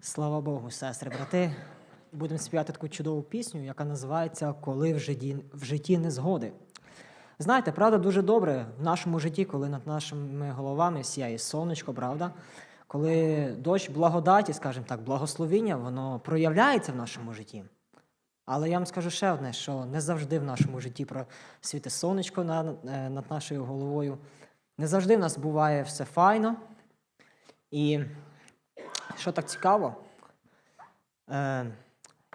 Слава Богу, сестри, брати. Будемо співати таку чудову пісню, яка називається Коли в житті, в житті незгоди. Знаєте, правда, дуже добре в нашому житті, коли над нашими головами сяє сонечко, правда? Коли дощ благодаті, скажімо так, благословіння, воно проявляється в нашому житті. Але я вам скажу ще одне, що не завжди в нашому житті просвіте сонечко е, над нашою головою. Не завжди в нас буває все файно. І що так цікаво, е,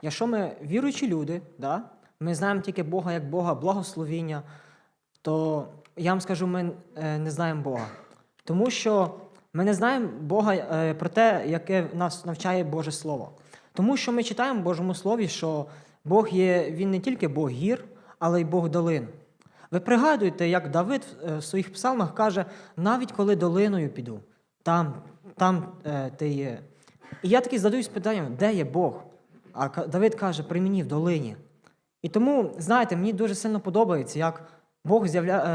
якщо ми віруючі люди, да, ми знаємо тільки Бога як Бога благословіння, то я вам скажу, ми е, не знаємо Бога. Тому що ми не знаємо Бога е, про те, яке нас навчає Боже Слово. Тому що ми читаємо в Божому Слові, що Бог є, Він не тільки Бог гір, але й Бог долин. Ви пригадуєте, як Давид е, в своїх псалмах каже, навіть коли долиною піду, там, там е, ти є. І я таки задаюсь питанням, де є Бог? А Давид каже, при мені в долині. І тому, знаєте, мені дуже сильно подобається, як Бог з'явля...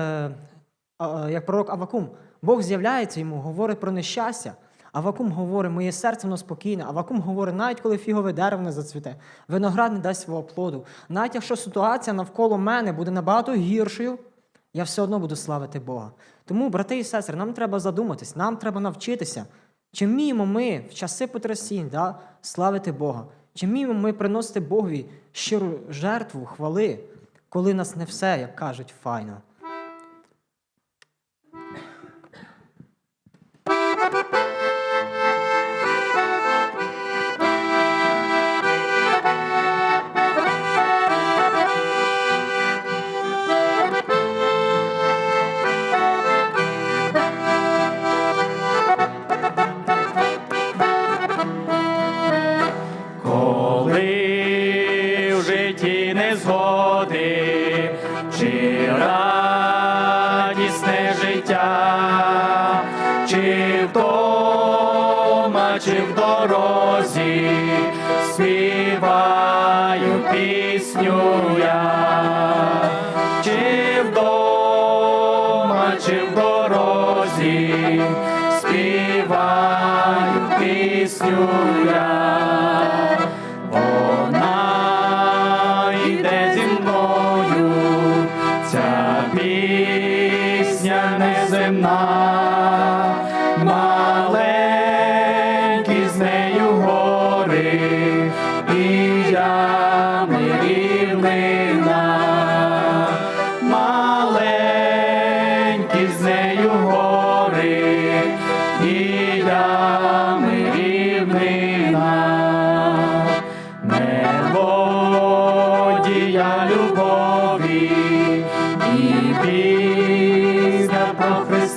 е, як пророк Авакум. Бог з'являється йому, говорить про нещастя. Авакум говорить, моє серце воно спокійне. Авакум говорить, навіть коли фігове дерево не зацвіте, виноград не дасть свого плоду. Навіть якщо ситуація навколо мене буде набагато гіршою, я все одно буду славити Бога. Тому, брати і сестри, нам треба задуматись, нам треба навчитися, чи вміємо ми в часи потрясінь да, славити Бога, чи вміємо ми приносити Богові щиру жертву, хвали, коли нас не все, як кажуть, файно. Вдома, чи в дорозі, співаю пісню я, чи вдома, чи в дорозі, співаю пісню я. Ця пісня неземна,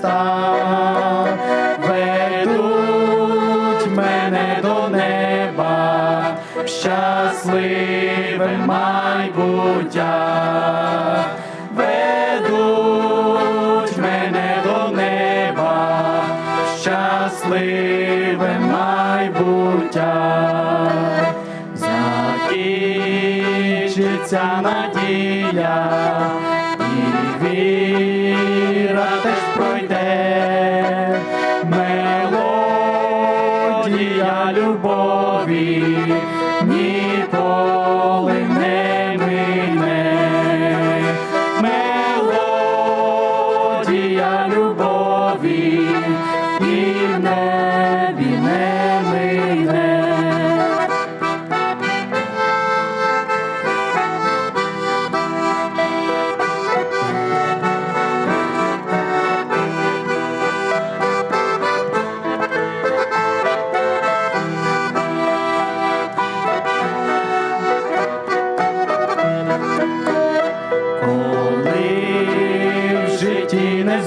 Христа. Ведуть мене до неба. Щасливе майбуття, ведуть мене до неба. Щасливе майбуття. Закінчиться надія, free.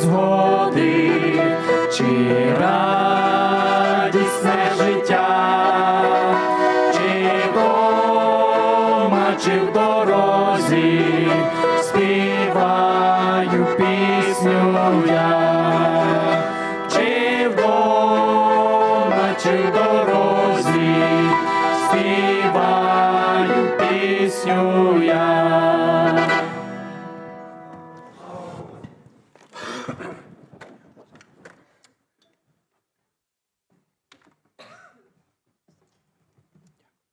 Незгоди, чи радісне життя, чи вдома, чи в дорозі, співаю пісню я, чи вдома, чи дорозі, співаю пісню я.